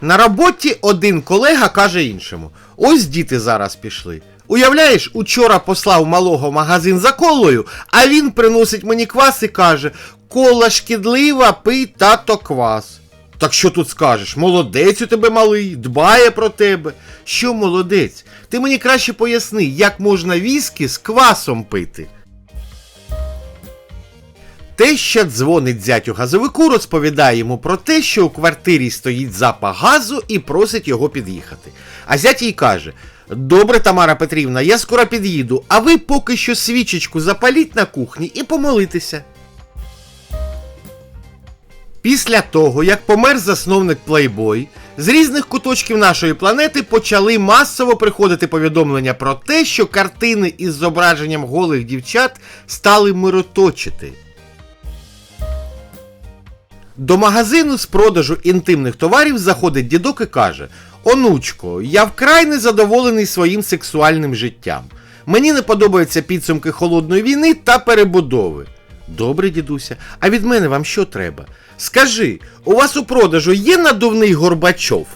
На роботі один колега каже іншому: ось діти зараз пішли. Уявляєш, учора послав малого магазин за колою, а він приносить мені квас і каже: кола шкідлива, пий тато квас. Так що тут скажеш? Молодець у тебе малий, дбає про тебе. Що молодець? Ти мені краще поясни, як можна віскі з квасом пити. Теща дзвонить зятю газовику, розповідає йому про те, що у квартирі стоїть запах газу і просить його під'їхати. А зять їй каже: Добре, Тамара Петрівна, я скоро під'їду, а ви поки що свічечку запаліть на кухні і помолитеся. Після того, як помер засновник Playboy, з різних куточків нашої планети почали масово приходити повідомлення про те, що картини із зображенням голих дівчат стали мироточити. До магазину з продажу інтимних товарів заходить дідок і каже: Онучко, я вкрай незадоволений своїм сексуальним життям. Мені не подобаються підсумки холодної війни та перебудови. Добре, дідуся, а від мене вам що треба? Скажи, у вас у продажу є надувний Горбачов?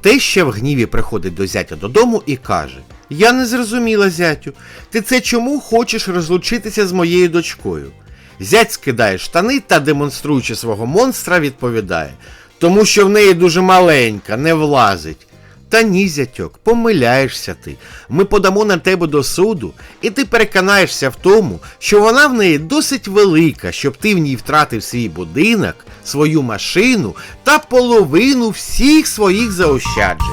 Теща в гніві приходить до зятя додому і каже: Я не зрозуміла, зятю, ти це чому хочеш розлучитися з моєю дочкою? Зять скидає штани та, демонструючи свого монстра, відповідає: Тому що в неї дуже маленька, не влазить. Та ні, зятьок, помиляєшся ти. Ми подамо на тебе до суду, і ти переконаєшся в тому, що вона в неї досить велика, щоб ти в ній втратив свій будинок, свою машину та половину всіх своїх заощаджень.